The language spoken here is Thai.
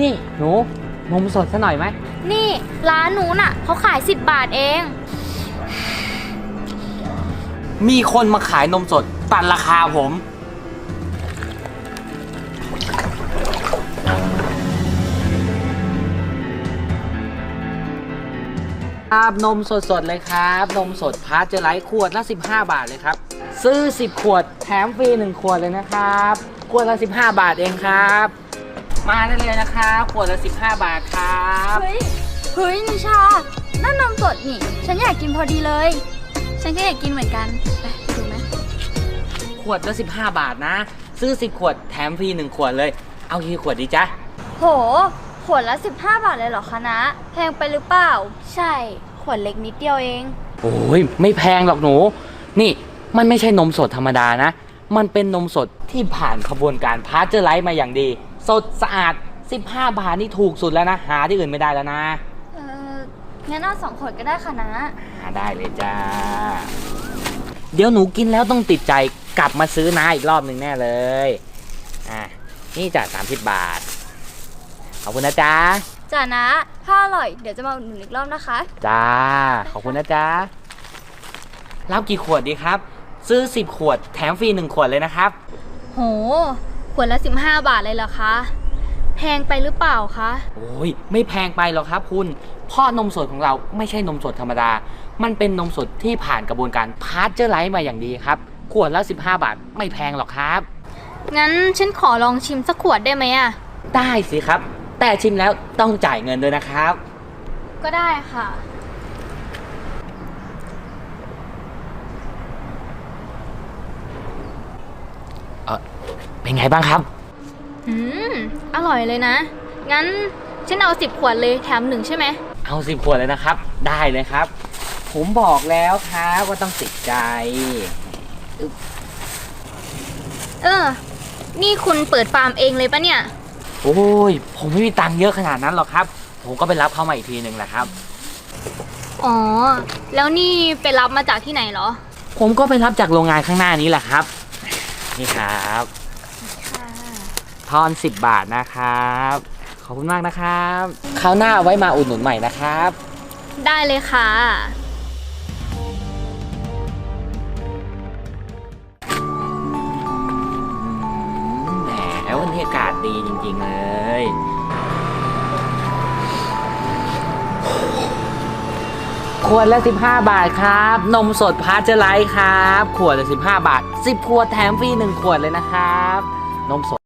นี่หนูนมสดซะหน่อยไหม นี่ร้านนู้นน่ะเขาขาย 10 บาทเอง มีคนมาขายนมสดตัดราคาผม ครับนมสดๆเลยครับ นมสดพาสเจอร์ไลท์ขวดละ 15 บาทเลยครับ ซื้อ 10 ขวดแถมฟรี 1 ขวดเลยนะครับ ขวดละ 15 บาทเองครับ มาได้เลยนะครับขวดละ15 บาทครับเฮ้ย เฮ้ยนิชา นั่นนมสดนี่ ฉันอยากกินพอดีเลย ฉันก็อยากกินเหมือนกันไปไปดูไหมขวดละ15 บาทนะ ซื้อ 10 ขวดแถมฟรี1ขวดเลย เอากี่ขวดดีจ๊ะโห ขวดละ 15 บาทเลยเหรอคะนะ แพงไปหรือเปล่า ใช่ ขวดเล็กนิดเดียวเอง โอ้ยไม่แพงหรอกหนู นี่มันไม่ใช่นมสดธรรมดานะ มันเป็นนมสดที่ผ่านขบวนการพาสเจอร์ไลท์มาอย่างดี สดสะอาด 15 บาทนี่ถูกสุดแล้วนะ หาที่อื่นไม่ได้แล้วนะ เอองั้นเอาสองขวดก็ได้ค่ะนะ หาได้เลยจ้า เดี๋ยวหนูกินแล้วต้องติดใจกลับมาซื้อนาอีกรอบหนึ่งแน่เลย อะ นี่จ้ะ30บาท ขอบคุณนะจ๊ะ จ้านะ ถ้าอร่อยเดี๋ยวจะมาอุดหนุนอีกรอบนะคะ จ้า ขอบคุณนะจ๊ะ รับกี่ขวดดีครับ ซื้อ 10 ขวดแถมฟรี 1 ขวดเลยนะครับ โห ขวดละ 15 บาทเลยเหรอคะ แพงไปหรือเปล่าคะ โอ้ยไม่แพงไปหรอกครับคุณเพ่อนมสดของเราไม่ใช่นมสดธรรมดา มันเป็นนมสดที่ผ่านกระบวนการพาสเจอร์ไลท์มาอย่างดีครับ ขวดละ 15 บาทไม่แพงหรอกครับ งั้นฉันขอลองชิมสักขวดได้ไหมอะได้สิครับ แต่ชิมแล้วต้องจ่ายเงินด้วยนะครับ ก็ได้ค่ะ เป็นไงบ้างครับ อืม อร่อยเลยนะ งั้นฉันเอาสิบขวดเลยแถมหนึ่งใช่ไหม เอาสิบขวดเลยนะครับ ได้เลยครับ ผมบอกแล้วครับว่าต้องติดใจ เออ นี่คุณเปิดฟาร์มเองเลยปะเนี่ย โอ้ย ผมไม่มีตังค์เยอะขนาดนั้นหรอกครับ ผมก็ไปรับเข้ามาอีกทีหนึ่งแหละครับ อ๋อ แล้วนี่ไปรับมาจากที่ไหนเหรอ ผมก็ไปรับจากโรงงานข้างหน้านี้แหละครับ นี่ครับค่ะทอน 10 บาทนะครับ ขอบคุณมากนะครับคราวหน้าเอาไว้มาอุดหนุนใหม่นะครับ ได้เลยค่ะ แหมวันนี้อากาศดีจริงๆเลย วดละ 15 บาทครับ นมสดพาสเจอร์ไลท์ครับ ขวดละ 15 บาท 10 ขวดแถมฟรี 1 ขวดเลยนะครับ นมสด